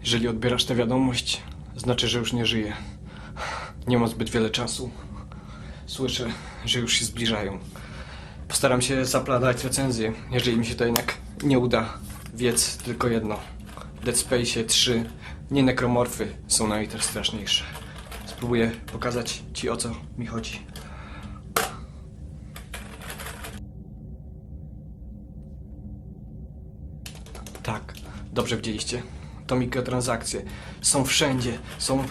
Jeżeli odbierasz tę wiadomość, znaczy, że już nie żyję. Nie mam zbyt wiele czasu. Słyszę, że już się zbliżają. Postaram się zapladać recenzję. Jeżeli mi się to jednak nie uda, wiedz tylko jedno. Dead Space 3 nie nekromorfy są najstraszniejsze. Spróbuję pokazać ci o co mi chodzi. Tak, dobrze widzieliście. To mikrotransakcje. Są wszędzie. Są.